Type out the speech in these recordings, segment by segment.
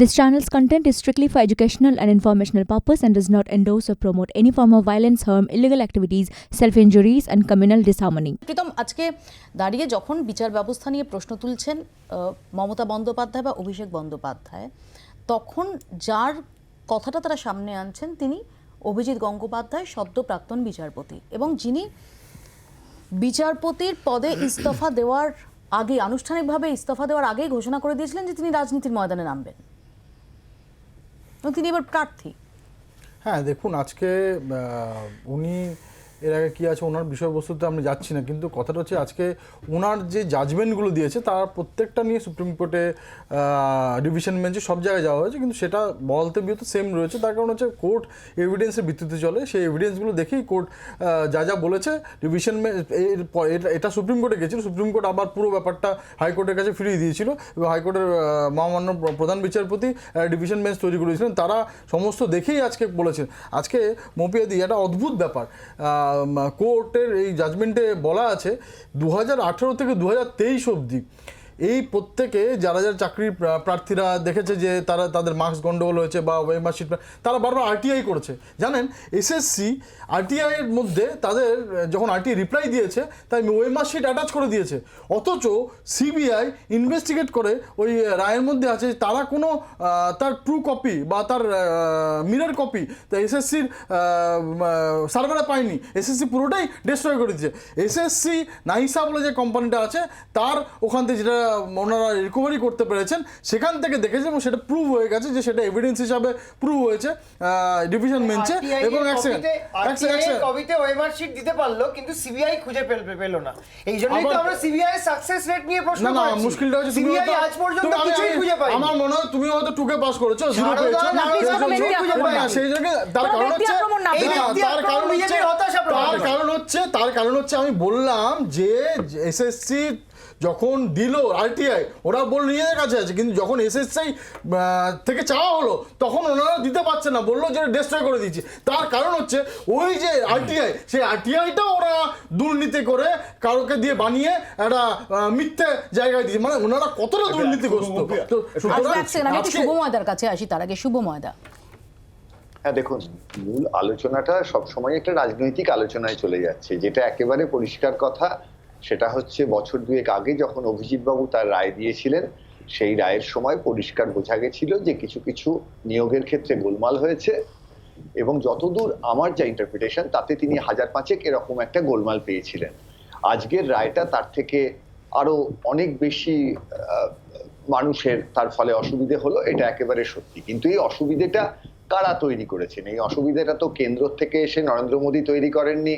This channel's content is strictly for educational and informational purpose and does not endorse or promote any form of violence, harm, illegal activities, self-injuries and communal disharmony. Pritam আজকে দাঁড়িয়ে যখন বিচার ব্যবস্থা নিয়ে প্রশ্ন তুলছেন মমতা বন্দ্যোপাধ্যায় বা অভিষেক বন্দ্যোপাধ্যায় তখন যার কথাটা তারা সামনে আনছেন তিনি অভিজিৎ গঙ্গোপাধ্যায় সদ্য প্রাক্তন বিচারপতি এবং যিনি বিচারপতির পদে ইস্তফা দেওয়ার আগে আনুষ্ঠানিকভাবে ইস্তফা দেওয়ার আগেই ঘোষণা করে দিয়েছিলেন যে তিনি রাজনীতির ময়দানে নামবেন এবং তিনি এবার প্রার্থী। হ্যাঁ দেখুন আজকে উনি এর আগে কী আছে, ওনার বিষয়বস্তুতে আমি যাচ্ছি না, কিন্তু কথাটা হচ্ছে আজকে ওনার যে জাজমেন্টগুলো দিয়েছে, তার প্রত্যেকটা নিয়ে সুপ্রিম কোর্টে ডিভিশন বেঞ্চে সব জায়গায় যাওয়া হয়েছে, কিন্তু সেটা বলতে বিয়ে তো সেম রয়েছে, তার কারণ হচ্ছে কোর্ট এভিডেন্সের ভিত্তিতে চলে, সেই এভিডেন্সগুলো দেখেই কোর্ট যা যা বলেছে ডিভিশন এটা সুপ্রিম কোর্টে গেছিল সুপ্রিম কোর্ট আবার পুরো ব্যাপারটা হাইকোর্টের কাছে ফিরিয়ে দিয়েছিল, এবং হাইকোর্টের মহামান্য প্রধান বিচারপতি ডিভিশন বেঞ্চ তৈরি করেছিলেন, তারা সমস্ত দেখেই আজকে বলেছেন। আজকে মপিয়াদি একটা অদ্ভুত ব্যাপার। কোর্টের এই জাজমেন্টে বলা আছে দু হাজার আঠেরো থেকে দু হাজার তেইশ অবধি। এই প্রত্যেকে যারা যারা চাকরির প্রার্থীরা দেখেছে যে তারা তাদের মার্কস গন্ডগোল হয়েছে বা মার্কশিট তারা বারবার আরটিআই করেছে। জানেন এসএসসি আরটিআই এর মধ্যে তাদের, যখন আরটিআই রিপ্লাই দিয়েছে, তাই মার্কশিট অ্যাটাচ করে দিয়েছে। অথচ সিবিআই ইনভেস্টিগেট করে ওই রায়ের মধ্যে আছে তারা কোনো তার ট্রু কপি বা তার মিরর কপি তা এসএসসির সার্ভারে পায়নি। এসএসসি পুরোটাই ডিস্ট্রয় করে দিয়েছে। এসএসসি নাইসা বলে যে কোম্পানিটা আছে, তার ওখান থেকে যেটা ওনারা রিকভারি করতে পেরেছেন সেখান থেকে দেখেছে এবং সেটা প্রুভ হয়ে গেছে যে সেটা এভিডেন্স হিসাবে প্রুভ হয়েছে ডিভিশন বেঞ্চে এবং ওয়েমার শিট দিতে পারল কিন্তু সিবিআই খুঁজে পেল না। এই জন্যই তো আমরা সিবিআই সাকসেস রেট নিয়ে প্রশ্ন না না মুশকিলটা হচ্ছে সিবিআই আজ পর্যন্ত কিছুই খুঁজে পাইনি। আমার মনে হয় তুমি হয়তো টুকে পাস করেছ জিরো পেয়েছ। সেই জন্য- তার কারণ হচ্ছে তার কারণ হচ্ছে তার কারণ হচ্ছে তার কারণ হচ্ছে আমি বললাম যে এসএসসি যখন দিল আরটিআই ওরা বলল নিজেদের কাছে আছে। কিন্তু যখন এসএসসি থেকে চাওয়া হলো তখন ওনারা দিতে পারছে না। বলল যে ডিস্ট্রয় করে দিচ্ছি তার কারণ হচ্ছে ওই যে আরটিআই সেই আরটিআইটা ওরা দুর্নীতি করে কারোকে দিয়ে বানিয়ে একটা আহ, মিথ্যে জায়গায় দিয়েছে। মানে ওনারা কতটা দুর্নীতিগ্রস্ত? তো সুতরাং আসবে এক সেকেন্ড আমি একটু আজকে- শুভ ময়দার কাছে আসি তার আগে শুভ ময়দা হ্যাঁ দেখুন মূল আলোচনাটা সবসময় একটা রাজনৈতিক আলোচনায় চলে যাচ্ছে যেটা একেবারে পরিষ্কার কথা। সেটা হচ্ছে বছর দুয়েক আগে যখন অভিজিৎ বাবু তার রায় দিয়েছিলেন, সেই রায়ের সময় পরিষ্কার বোঝা গেছিল যে কিছু কিছু নিয়োগের ক্ষেত্রে গোলমাল হয়েছে এবং যতদূর আমার যা ইন্টারপ্রিটেশন তাতে তিনি হাজার পাঁচেক এরকম একটা গোলমাল পেয়েছিলেন। আজকের রায়টা তার থেকে আরও অনেক বেশি মানুষের তার ফলে অসুবিধে হলো, এটা একেবারে সত্যি। কিন্তু এই অসুবিধেটা কারা তৈরি করেছেন? এই অসুবিধাটা তো কেন্দ্র থেকে এসে নরেন্দ্র মোদী তৈরি করেননি।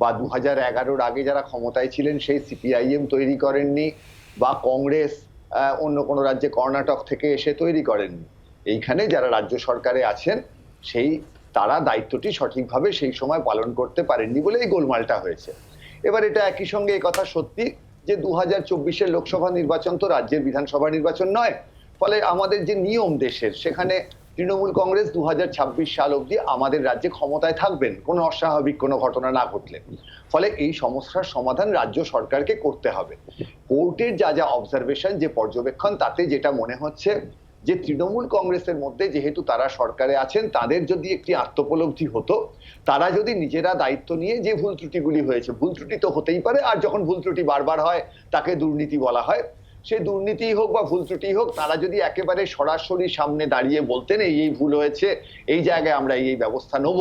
বা দু হাজার এগারোর আগে যারা ক্ষমতায় ছিলেন, সেই সিপিআইএম তৈরি করেননি বা কংগ্রেস অন্য কোনো রাজ্যে কর্ণাটক থেকে এসে তৈরি করেননি। এইখানে যারা রাজ্য সরকারে আছেন, সেই, তারা দায়িত্বটি সঠিকভাবে সেই সময় পালন করতে পারেননি বলে এই গোলমালটা হয়েছে। এবার এটা একই সঙ্গে এই কথা সত্যি যে দু হাজার চব্বিশের লোকসভা নির্বাচন তো রাজ্যের বিধানসভা নির্বাচন নয়, ফলে আমাদের যে নিয়ম দেশের, সেখানে তৃণমূল কংগ্রেস দুহাজার ছাব্বিশ সাল অবধি আমাদের রাজ্যে ক্ষমতায় থাকবেন। কোনো অস্বাভাবিক কোনো ঘটনা না ঘটলে। ফলে এই সমস্যার সমাধান রাজ্য সরকারকে করতে হবে। কোর্টের যা যা অবজারভেশন যে পর্যবেক্ষণ, তাতে যেটা মনে হচ্ছে যে তৃণমূল কংগ্রেসের মধ্যে যেহেতু তারা সরকারে আছেন, তাদের যদি একটি আত্মপলব্ধি হতো, তারা যদি নিজেরা দায়িত্ব নিয়ে যে ভুল ত্রুটিগুলি হয়েছে, ভুল ত্রুটি তো হতেই পারে, আর যখন ভুল ত্রুটি বারবার হয়, তাকে দুর্নীতি বলা হয়। সে দুর্নীতি হোক বা ভুল ত্রুটি হোক, তারা যদি একেবারে সরাসরি সামনে দাঁড়িয়ে বলতেন এই এই ভুল হয়েছে, এই জায়গায় আমরা এই এই ব্যবস্থা নেব।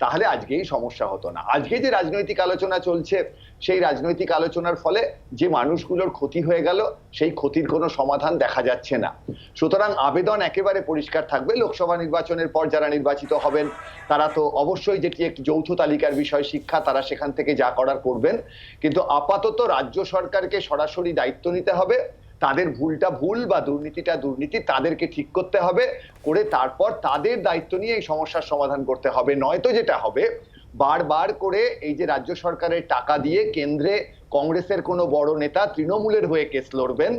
তাহলে আজকে এই সমস্যা হতো না। আজকে যে রাজনৈতিক আলোচনা চলছে, সেই রাজনৈতিক আলোচনার ফলে যে মানুষগুলোর ক্ষতি হয়ে গেল, সেই ক্ষতির কোনো সমাধান দেখা যাচ্ছে না। সুতরাং আবেদন একেবারে পরিষ্কার থাকবে। লোকসভা নির্বাচনের পর যারা নির্বাচিত হবেন, তারা তো অবশ্যই যেটি একটি যৌথ তালিকার বিষয় শিক্ষা, তারা সেখান থেকে যা করার করবেন। কিন্তু আপাতত রাজ্য সরকারকে সরাসরি দায়িত্ব নিতে হবে। তাদের ভুলটা ভুল বা দুর্নীতিটা দুর্নীতি তাদেরকে ঠিক করতে হবে করে তারপর তাদের দায়িত্ব নিয়ে এই সমস্যার সমাধান করতে হবে। নয়তো যেটা হবে, বারবার করে এই যে রাজ্য সরকারের টাকা দিয়ে কেন্দ্রে কংগ্রেসের কোনো বড় নেতা তৃণমূলের হয়ে কেস লড়বেন,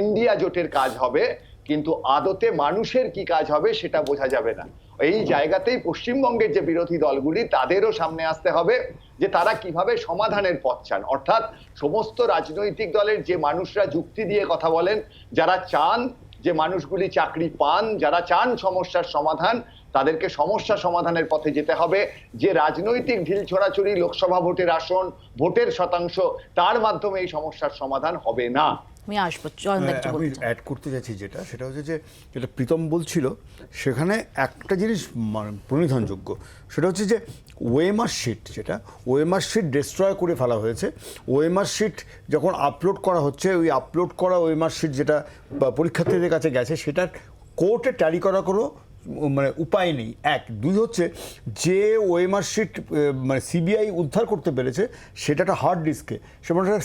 ইন্ডিয়া জোটের কাজ হবে, কিন্তু আদতে মানুষের কি কাজ হবে সেটা বোঝা যাবে না। এই জায়গাতেই পশ্চিমবঙ্গের যে বিরোধী দলগুলি, তাদেরও সামনে আসতে হবে যে তারা কীভাবে সমাধানের পথ চান। অর্থাৎ সমস্ত রাজনৈতিক দলের যে মানুষরা যুক্তি দিয়ে কথা বলেন, যারা চান যে মানুষগুলি চাকরি পান, যারা চান সমস্যার সমাধান, তাদেরকে সমস্যা সমাধানের পথে যেতে হবে। যে রাজনৈতিক ঢিল ছোড়াছড়ি লোকসভা ভোটের আসন, ভোটের শতাংশ, তার মাধ্যমে এই সমস্যার সমাধান হবে না। আমি আসব হ্যাঁ, আমি অ্যাড করতে চাইছি যেটা সেটা হচ্ছে যে যেটা প্রীতম বলছিল সেখানে একটা জিনিস মানে প্রণিধানযোগ্য সেটা হচ্ছে যে ওয়েমার শিট যেটা ওয়েমার শিট ডিস্ট্রয় করে ফেলা হয়েছে। ওয়েমার শিট যখন আপলোড করা হচ্ছে ওই আপলোড করা ওয়েমার শিট যেটা পরীক্ষার্থীদের কাছে গেছে সেটা কোর্টে ট্যালি করা কোনো মানে উপায় নেই। এক। দুই হচ্ছে যে ওয়েমার শিট মানে সিবিআই উদ্ধার করতে পেরেছে সেটা একটা হার্ড ডিস্কে সেটা একটা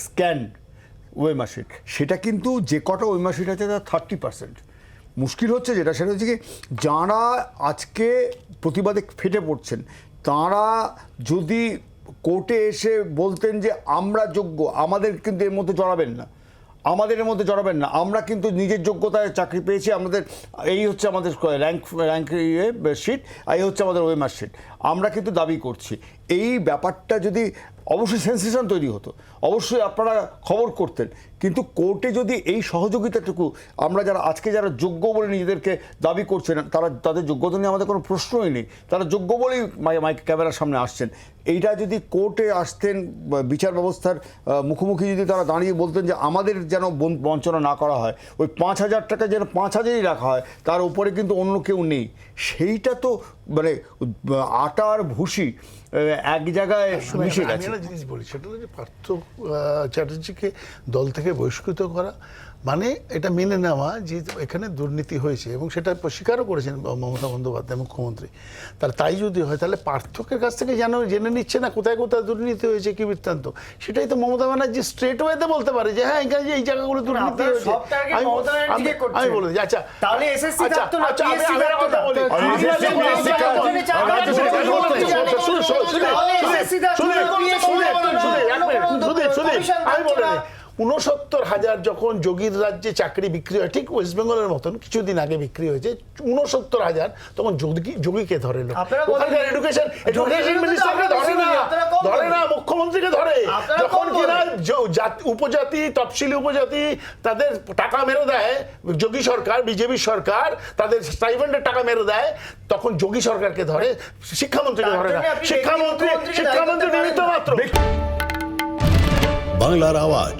ওয়েমার সেটা কিন্তু যে কটা ওয়েমার শিট আছে, তার থার্টি পার্সেন্ট মুশকিল হচ্ছে যেটা, সেটা হচ্ছে কি, যারা আজকে প্রতিবাদে ফেটে পড়ছেন, তারা যদি কোর্টে এসে বলতেন যে, আমরা যোগ্য, আমাদের কিন্তু এর মধ্যে জড়াবেন না। আমাদের এর মধ্যে জড়াবেন না। আমরা কিন্তু নিজের যোগ্যতায় চাকরি পেয়েছি, আমাদের, এই হচ্ছে আমাদের র্যাঙ্ক র্যাঙ্ক ইয়ে শিট এই হচ্ছে আমাদের ওয়েমার শিট আমরা কিন্তু দাবি করছি। এই ব্যাপারটা যদি অবশ্যই সেন্সেশন তৈরি হতো, অবশ্যই আপনারা খবর করতেন। কিন্তু কোর্টে যদি এই সহযোগিতাটুকু আমরা যারা, আজকে যারা যোগ্য বলে নিজেদেরকে দাবি করছেন, তারা, তাদের যোগ্যতা নিয়ে আমাদের কোনো প্রশ্নই নেই। তারা যোগ্য বলেই মাই- মাইক, ক্যামেরার সামনে আসছেন। এইটা যদি কোর্টে আসতেন বিচার ব্যবস্থার মুখোমুখি যদি তারা দাঁড়িয়ে বলতেন যে আমাদের যেন বঞ্চনা না করা হয়, ওই পাঁচ হাজার টাকা যেন পাঁচ হাজারই রাখা হয়, তার উপরে কিন্তু অন্য কেউ নেই। সেইটা তো মানে আটার ভুসি এক জায়গায় মিশে আমি গেছে। একটা জিনিস বলি সেটা হলো যে পার্থ চ্যাটার্জিকে দল থেকে বহিষ্কৃত করা মানে এটা মেনে নেওয়া যে এখানে দুর্নীতি হয়েছে এবং সেটা স্বীকারও করেছেন মমতা বন্দ্যোপাধ্যায় মুখ্যমন্ত্রী তাহলে তাই যদি হয় তাহলে পার্থকের কাছ থেকে যেন জেনে নিচ্ছে না কোথায় কোথায় দুর্নীতি হয়েছে কি বৃত্তান্ত সেটাই তো মমতা ব্যানার্জি স্ট্রেট ওয়েতে বলতে পারে যে হ্যাঁ এখানে যে এই জায়গাগুলো দুর্নীতি হয়েছে আমি- বলে দিই, আচ্ছা তাহলে আচ্ছা, আচ্ছা, কথা বলি। আমি। থাকতো না। উনসত্তর হাজার যখন যোগীর রাজ্যে চাকরি বিক্রি হয় ঠিক ওয়েস্ট বেঙ্গলের মতন কিছুদিন আগে বিক্রি হয়েছে উনসত্তর হাজার তখন যোগী যোগীকে ধরে লোক। ওখানকার এডুকেশন এডুকেশন মিনিস্টারকে ধরে না। ধরে না মুখ্যমন্ত্রীকে ধরে। যখন কিনা উপজাতি তফসিলি উপজাতি তাদের টাকা মেরে দেয় যোগী সরকার বিজেপি সরকার তাদের স্টাইফেন্ডের টাকা মেরে দেয় তখন যোগী সরকারকে ধরে শিক্ষামন্ত্রীকে তার ধরে না। শিক্ষামন্ত্রী শিক্ষামন্ত্রী নিমিত্ত মাত্র। বাংলার আওয়াজ